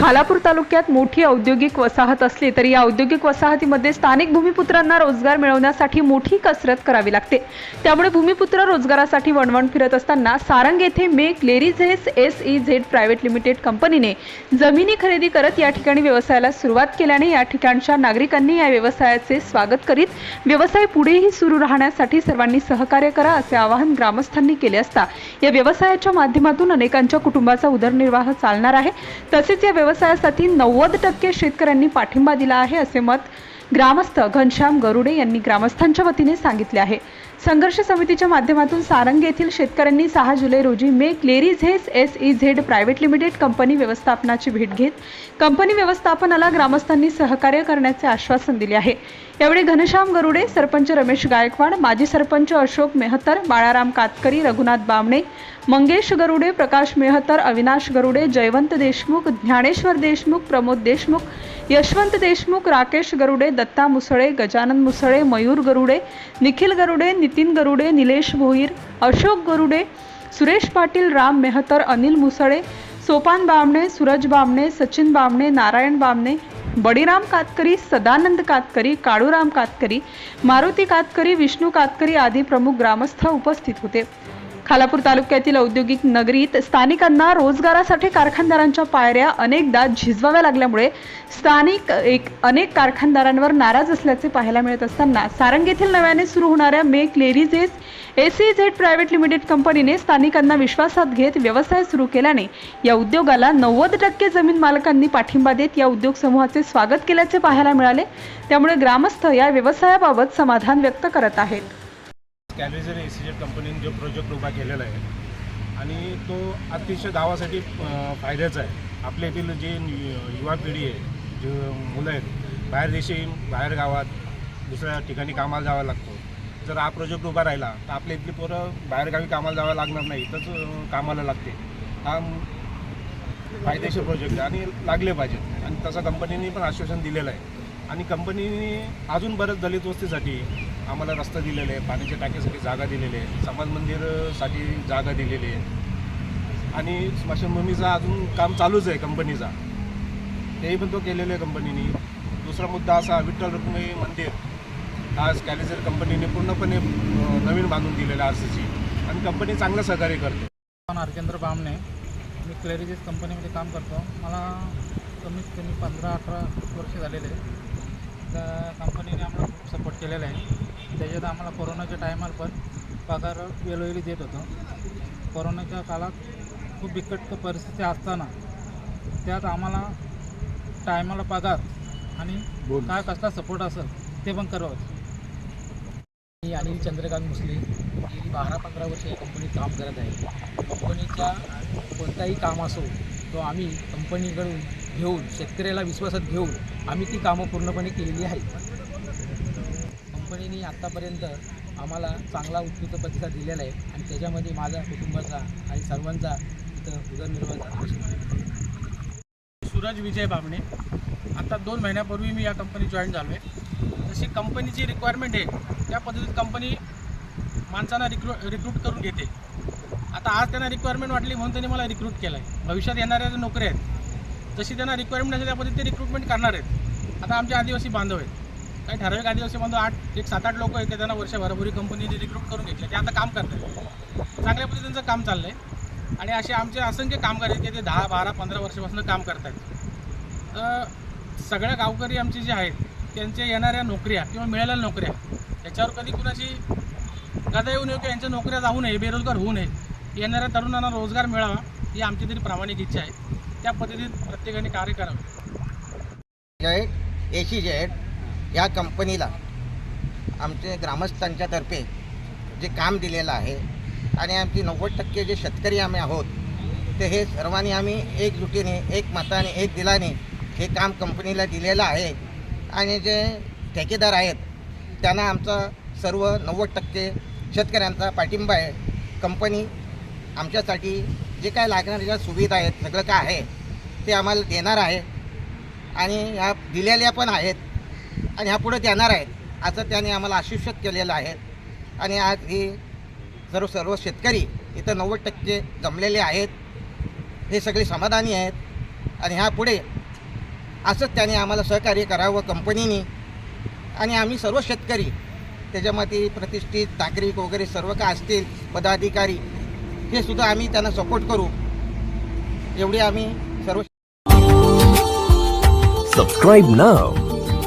खालापूर तालुक्यात मोठी औद्योगिक वसाहत असली तरी या औद्योगिक वसाहतीमध्ये स्थानिक भूमिपुत्रांना रोजगार मिळवण्यासाठी मोठी कसरत करावी लागते. त्यामुळे भूमिपुत्र रोजगारासाठी वणवण फिरत असताना सारंग येथे मेक लेरीझेस S E Z private limited कंपनीने जमिनी खरेदी करत या ठिकाणी व्यवसायाला सुरुवात केल्याने या ठिकाणच्या नागरिकांनी या व्यवसायाचे स्वागत करीत व्यवसाय पुढेही सुरू राहण्यासाठी सर्वांनी सहकार्य करा असे आवाहन ग्रामस्थांनी केले असता या व्यवसायाच्या माध्यमातून अनेकांच्या कुटुंबाचा उदरनिर्वाह चालणार आहे. तसेच या व्यवसायासाठी नव्वद टक्के शेतकऱ्यांनी पाठिंबा दिला आहे असे मत ग्रामस्थ घनश्याम गरुडे यांनी ग्रामस्थांच्या वतीने सांगितले आहे. संघर्ष समितीच्या माध्यमातून सारंग येथील शेतकऱ्यांनी सहा जुलै रोजी मे क्लेरीज हेस S E Z private limited company व्यवस्थापनाची भेट घेत कंपनी व्यवस्थापनाला ग्रामस्थांनी सहकार्य करण्याचे आश्वासन दिले आहे. यावेळी घनश्याम गरुडे सरपंच रमेश गायकवाड माजी सरपंच अशोक मेहतर बाळाराम कातकरी रघुनाथ बामणे मंगेश गरुडे प्रकाश मेहतर अविनाश गरुडे जयवंत देशमुख ज्ञानेश्वर देशमुख प्रमोद देशमुख यशवंत देशमुख राकेश गरुडे दत्ता मुसळे गजानन मुसळे मयूर गरुडे निखिल गरुडे नितीन गरुडे निलेश भोईर अशोक गरुडे सुरेश पाटील राम मेहतर अनिल मुसळे सोपान बामणे सूरज बामणे सचिन बामणे नारायण बामणे बडीराम कातकरी सदानंद कातकरी काळूराम कातकरी मारुती कातकरी विष्णू कातकरी आदी प्रमुख ग्रामस्थ उपस्थित होते. खालापूर तालुक्यातील औद्योगिक नगरीत स्थानिकांना रोजगारासाठी कारखानदारांच्या पायऱ्या अनेकदा झिजवाव्या लागल्यामुळे स्थानिक एक अनेक कारखानदारांवर नाराज असल्याचे पाहायला मिळत असताना सारंग येथील नव्याने सुरू होणाऱ्या मेक लेडीजेस S E Z private limited कंपनीने स्थानिकांना विश्वासात घेत व्यवसाय सुरू केल्याने या उद्योगाला नव्वद टक्के जमीन मालकांनी पाठिंबा देत या उद्योग समूहाचे स्वागत केल्याचे पाहायला मिळाले. त्यामुळे ग्रामस्थ या व्यवसायाबाबत समाधान व्यक्त करत आहेत. कॅलेझर एसीजेट कंपनीने जो प्रोजेक्ट उभा केलेला आहे आणि तो अतिशय गावासाठी फायद्याचा आहे. आपल्या येथील जे युवा पिढी आहे जे मुलं आहेत बाहेर देशी बाहेर गावात दुसऱ्या ठिकाणी कामाला जावा लागतो. जर हा प्रोजेक्ट उभा राहिला तर आपल्या इथली पोरं बाहेरगावी कामाला जावं लागणार नाही इथंच कामाला लागते. हा फायदेशीर प्रोजेक्ट आहे आणि लागले पाहिजे आणि तसं कंपनीने पण आश्वासन दिलेलं आहे. आणि कंपनीने अजून बरंच दलित वस्तीसाठी आम्हाला रस्ता दिलेला आहे पाण्याच्या टाकीसाठी जागा दिलेली आहे समाज मंदिरसाठी जागा दिलेली आहे. आणि स्मशानभूमीचा अजून काम चालूच आहे कंपनीचा. तेही पण तो केलेलं आहे कंपनीने. दुसरा मुद्दा असा विठ्ठल रुक्मिणी मंदिर. आज कॅलेजर कंपनीने पूर्णपणे नवीन बांधून दिलेलं आहे आरसीसी आणि कंपनी चांगलं सहकार्य करते. हरकेंद्र बामणे मी क्लॅरिजेस कंपनीमध्ये काम करतो. मला कमीत कमी पंधरा अठरा वर्ष झालेले. आहे. त्या कंपनीने आम्हाला खूप सपोर्ट केलेला आहे. त्याच्यात आम्हाला कोरोनाच्या टायमाला पण पगार वेळोवेळी देत होतो. कोरोनाच्या काळात खूप बिकट परिस्थिती असताना त्यात आम्हाला टायमाला पगार आणि काय कसला सपोर्ट असेल ते पण करत मी अनिल चंद्रकांत मुसले गेली बारा पंधरा वर्ष या कंपनीत काम करत आहे. कंपनीचा कोणताही काम असो तो आम्ही कंपनीकडून घेऊन शेतकऱ्याला विश्वासात घेऊन आम्ही ती कामं पूर्णपणे केलेली आहेत. कंपनीने आत्तापर्यंत आम्हाला चांगला उत्कृष्ट प्रतिसाद दिलेला आहे आणि त्याच्यामध्ये माझ्या कुटुंबाचा आणि सर्वांचा इथं उदरनिर्वाह सूरज विजय बाबणे आता दोन महिन्यापूर्वी मी या कंपनीत जॉईन झालो आहे जशी कंपनीची रिक्वायरमेंट आहे त्या पद्धतीत कंपनी माणसांना रिक्रू रिक्रूट करून घेते. आता आज त्यांना रिक्वायरमेंट वाटली म्हणून त्यांनी मला रिक्रूट केलं आहे भविष्यात येणाऱ्या ज्या नोकऱ्या आहेत जशी त्यांना रिक्वायरमेंट असेल त्या पद्धतीत ते रिक्रुटमेंट करणार आहेत. आता आमचे आदिवासी बांधव आहेत. काही ठराविक आदिवासी बांधव आठ एक सात आठ लोक आहेत त्यांना वर्षभरापूर्वी कंपनीने रिक्रूट करून घेतले. ते आता काम करत आहेत चांगल्या पद्धतीचं काम चाललं आहे आणि असे आमचे असंख्य कामगार आहेत की ते दहा बारा पंधरा वर्षापासून काम करत आहेत तर सगळ्या गावकरी आमचे जे आहेत त्यांच्या येणाऱ्या नोकऱ्या किंवा मिळालेल्या नोकऱ्या याच्यावर कधी कुणाची गदा येऊ नये किंवा यांच्या नोकऱ्या जाऊ नये बेरोजगार होऊ नये येणाऱ्या तरुणांना रोजगार मिळावा ही आमची तरी प्रामाणिक इच्छा आहे. त्या पद्धतीत प्रत्येकाने कार्य करावे. जेड ए सी आहेत या कंपनीला आमचे ग्रामस्थांच्यातर्फे जे काम दिलेलं आहे आणि आमची नव्वद टक्के जे शेतकरी आम्ही आहोत ते हे सर्वांनी आम्ही एकजुटीने एक मताने एक दिलाने हे काम कंपनीला दिलेलं आहे. आणि जे ठेकेदार आहेत त्यांना आमचा सर्व नव्वद टक्के शेतकऱ्यांचा पाठिंबा आहे. कंपनी आमच्यासाठी जे काय लागणाऱ्या ज्या सुविधा आहेत सगळं काय आहे ते आम्हाला देणार आहे. आणि ह्या दिलेल्या पण आहेत. आणि ह्या पुढे देणार आहेत. असं त्याने आम्हाला आश्वासित केलेलं आहे. आणि आज हे सर्व सर्व शेतकरी इथं नव्वद टक्के जमलेले आहेत. हे सगळे समाधानी आहेत. आणि ह्या पुढे असंच त्याने आम्हाला सहकार्य करावं कंपनीने. आणि आम्ही सर्व शेतकरी त्याच्यामध्ये प्रतिष्ठित नागरिक वगैरे सर्व काय असतील पदाधिकारी हे सुद्धा आम्ही त्यांना सपोर्ट करू. एवढी आम्ही सर्व subscribe now.